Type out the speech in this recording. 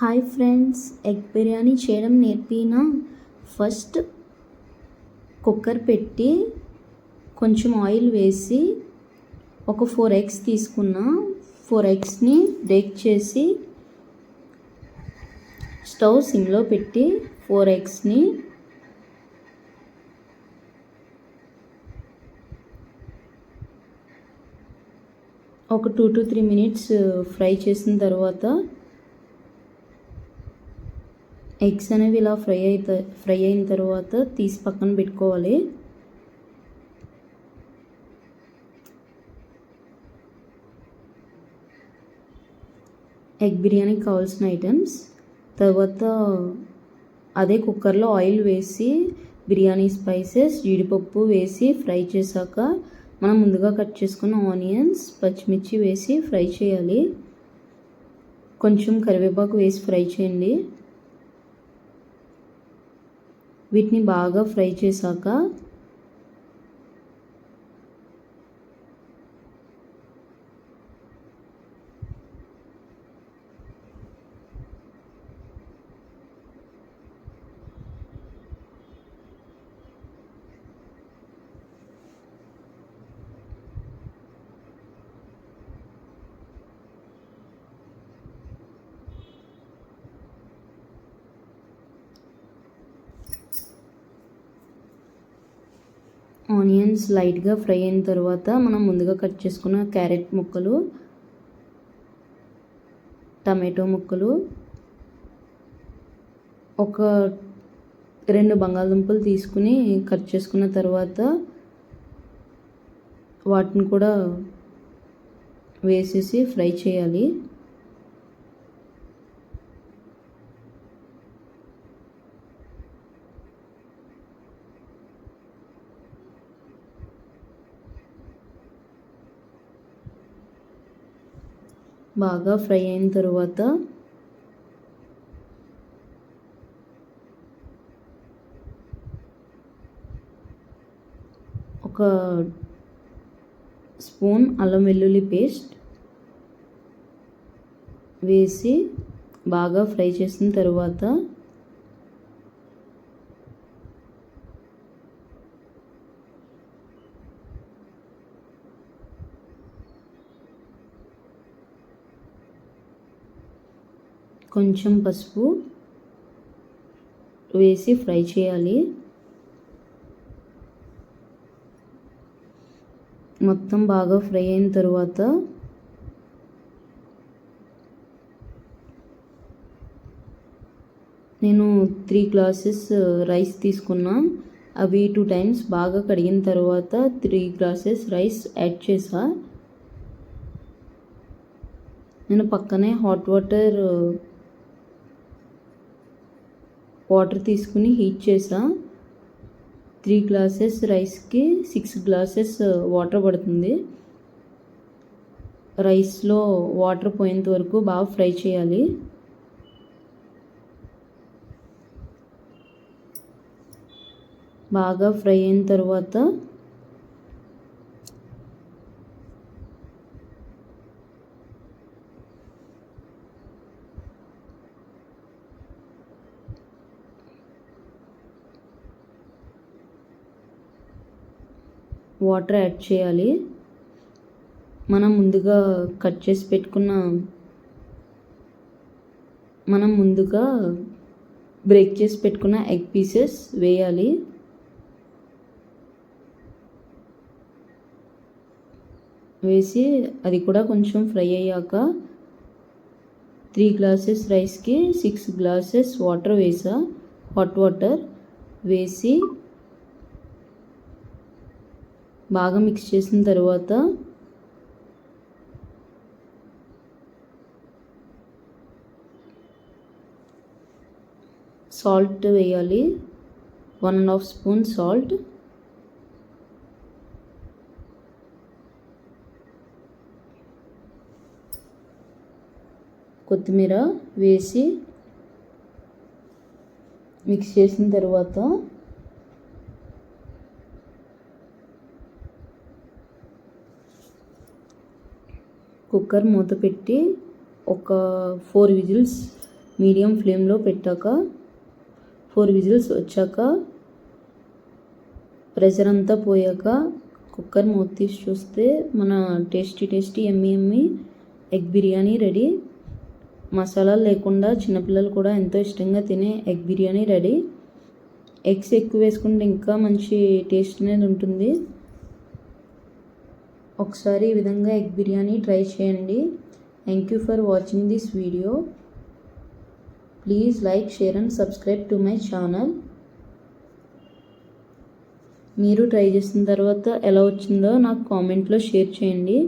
Hi friends egg biryani చేయడం నేర్పిన? First cooker పెట్టి కొంచెం ఆయిల్ వేసి ఒక ఫోర్ ఎగ్స్ తీసుకున్న. ఫోర్ ఎగ్స్ని బ్రేక్ చేసి స్టవ్ సిమ్లో పెట్టి ఫోర్ ఎగ్స్ని ఒక two to three minutes fry చేసిన తర్వాత ఎగ్స్ అనేవి ఇలా ఫ్రై అయితే ఫ్రై అయిన తర్వాత తీసి పక్కన పెట్టుకోవాలి. ఎగ్ బిర్యానీకి కావాల్సిన ఐటమ్స్. తర్వాత అదే కుక్కర్లో ఆయిల్ వేసి బిర్యానీ స్పైసెస్ జీడిపప్పు వేసి ఫ్రై చేశాక మనం ముందుగా కట్ చేసుకున్న ఆనియన్స్ పచ్చిమిర్చి వేసి ఫ్రై చేయాలి. కొంచెం కరివేపాకు వేసి ఫ్రై చేయండి. వీటిని బాగా ఫ్రై చేశాక ఆనియన్స్ లైట్గా ఫ్రై అయిన తర్వాత మనం ముందుగా కట్ చేసుకున్న క్యారెట్ ముక్కలు టమాటో ముక్కలు ఒక రెండు బంగాళదుంపలు తీసుకుని కట్ చేసుకున్న తర్వాత వాటిని కూడా వేసేసి ఫ్రై చేయాలి. బాగా ఫ్రై అయిన తర్వాత ఒక స్పూన్ అల్లం వెల్లుల్లి పేస్ట్ వేసి బాగా ఫ్రై చేసిన తర్వాత కొంచెం పసుపు వేసి ఫ్రై చేయాలి. మొత్తం బాగా ఫ్రై అయిన తర్వాత నేను త్రీ గ్లాసెస్ రైస్ తీసుకున్నా. అవి టూ టైమ్స్ బాగా కడిగిన తర్వాత త్రీ గ్లాసెస్ రైస్ యాడ్ చేసా. నేను పక్కనే హాట్ వాటర్ వాటర్ తీసుకుని హీట్ చేసా. త్రీ గ్లాసెస్ రైస్కి సిక్స్ గ్లాసెస్ వాటర్ పడుతుంది. రైస్లో వాటర్ పోయేంత వరకు బాగా ఫ్రై చేయాలి. బాగా ఫ్రై అయిన తర్వాత వాటర్ యాడ్ చేయాలి. మనం ముందుగా కట్ చేసి పెట్టుకున్న మనం ముందుగా బ్రేక్ చేసి పెట్టుకున్న ఎగ్ పీసెస్ వేయాలి. వేసి అది కూడా కొంచెం ఫ్రై అయ్యాక త్రీ గ్లాసెస్ రైస్కి సిక్స్ గ్లాసెస్ వాటర్ వేసా. హాట్ వాటర్ వేసి బాగా మిక్స్ చేసిన తర్వాత సాల్ట్ వేయాలి. One and half spoon salt కొత్తిమీర వేసి మిక్స్ చేసిన తర్వాత కుక్కర్ మూత పెట్టి ఒక ఫోర్ విజిల్స్ మీడియం ఫ్లేమ్లో పెట్టాక ఫోర్ విజిల్స్ వచ్చాక ప్రెషర్ అంతా పోయాక కుక్కర్ మూత తీసి చూస్తే మన tasty tasty yummy yummy egg biryani ready. మసాలాలు లేకుండా చిన్నపిల్లలు కూడా ఎంతో ఇష్టంగా తినే ఎగ్ బిర్యానీ రెడీ. ఎగ్స్ ఎక్కువ వేసుకుంటే ఇంకా మంచి టేస్ట్ అనేది ఉంటుంది. ఒకసారి ఈ విధంగా ఎగ్ బిర్యానీ ట్రై చేయండి. Thank you for watching this video please like share and subscribe to my channel మీరు ట్రై చేసిన తర్వాత ఎలా వచ్చిందో నాకు కామెంట్లో షేర్ చేయండి.